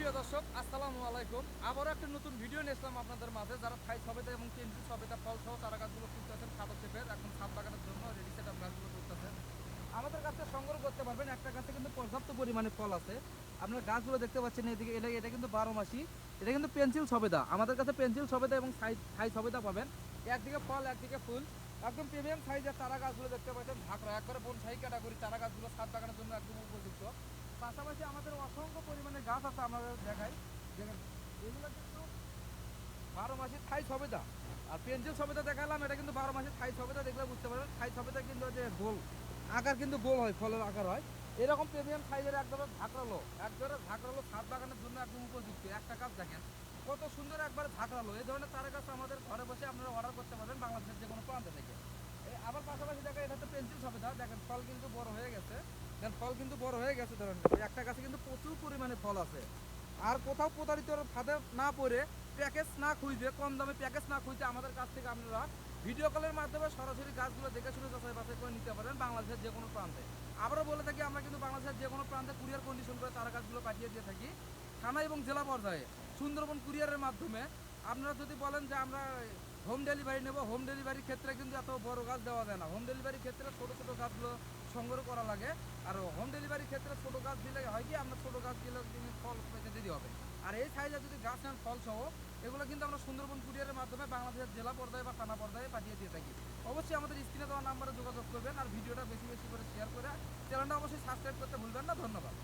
সুপ্রিয় দর্শক, আসসালামু আলাইকুম। আবারও একটা নতুন ভিডিও নিয়ে এসলাম আপনাদের মাঝে। যারা থাই সবেতা এবং কেন্দ্রীয় সবেতা ফল সহ চারা গাছগুলো তুলতেছেন খাবার চেপের এখন ছাদ বাগানের জন্য রেডি সেট গাছগুলো তুলতেছেন আমাদের কাছে সংগ্রহ করতে পারবেন একটা গাছে কিন্তু পর্যাপ্ত পরিমাণে ফল আছে। আপনার গাছগুলো দেখতে পাচ্ছেন এদিকে, এটা এটা কিন্তু বারো মাসি। এটা কিন্তু পেন্সিল সবেদা আমাদের কাছে পেন্সিল সবেদা এবং সাই থাই সবেদা পাবেন। একদিকে ফল, একদিকে ফুল। একদম প্রিমিয়াম সাইজের চারা গাছগুলো দেখতে পাচ্ছেন। ঢাকরা বোন সাই ক্যাটাগরি চারা গাছগুলো ছাদ বাগানের জন্য একদম উপযুক্ত। পাশাপাশি আমাদের অসংখ্য পরিমাণে গাছ আছে আমাদের দেখাই। এগুলো কিন্তু বারো মাসে থাই সবেদা। আর পেন্সিল সবেদা দেখালাম, এটা কিন্তু বারো মাসে থাই সবেদা, দেখলে বুঝতে পারবেন। থাই সবেদা কিন্তু যে গোল, আকার কিন্তু গোল হয়, ফলের আকার হয়। এরকম প্রিমিয়াম সাইজের একদম ঝাঁকড়ালো একবারে ঝাঁকড়ালো ছাদ বাগানের জন্য একদম উপযুক্ত। একটা গাছ দেখেন, কত সুন্দর একবার ঝাঁকড়ালো। এই ধরনের চারা গাছ আমাদের ঘরে বসে আপনারা অর্ডার করতে পারবেন বাংলাদেশের যে কোনো প্রান্ত থেকে। আবার পাশাপাশি দেখেন, এটা তো পেন্সিল সবেদা। দেখেন, ফল কিন্তু বড় হয়ে দেখেন ফল কিন্তু বড় হয়ে গেছে ধরেন। একটা গাছে কিন্তু প্রচুর পরিমাণে ফল আছে। আর কোথাও প্রতারিত ফাঁদে না পড়ে প্যাকেজ না খুঁজে, কম দামে প্যাকেজ না খুঁজে আমাদের কাছ থেকে আপনারা ভিডিও কলের মাধ্যমে সরাসরি গাছগুলো দেখে শুনে যাচাই বাছাই করে নিতে পারেন বাংলাদেশের যে কোনো প্রান্তে। আবারও বলে থাকি, আমরা কিন্তু বাংলাদেশের যে কোনো প্রান্তে কুরিয়ার কন্ডিশন করে তারা গাছগুলো পাঠিয়ে দিয়ে থাকি। থানা এবং জেলা পর্যায়ে সুন্দরবন কুরিয়ারের মাধ্যমে। আপনারা যদি বলেন যে আমরা হোম ডেলিভারি নেব হোম ডেলিভারির ক্ষেত্রে কিন্তু এত বড় গাছ দেওয়া যায় না। হোম ডেলিভারির ক্ষেত্রে ছোটো ছোটো গাছগুলো সংগ্রহ করা লাগে। আর হোম ডেলিভারির ক্ষেত্রে ছোটো গাছ দিলে হয় কি, আমরা ছোটো গাছ দিলে ফল পেতে দেরি হবে। আর এই সাইজে যদি গাছ নেন ফল সহ, এগুলো কিন্তু আমরা সুন্দরবন কুরিয়ারের মাধ্যমে বাংলাদেশের জেলা পর্যায়ে বা থানা পর্যায়ে পাঠিয়ে দিয়ে থাকি। অবশ্যই আমাদের স্ক্রিনে দেওয়া নাম্বারে যোগাযোগ করবেন, আর ভিডিওটা বেশি বেশি করে শেয়ার করে চ্যানেলটা অবশ্যই সাবস্ক্রাইব করতে ভুলবেন না। ধন্যবাদ।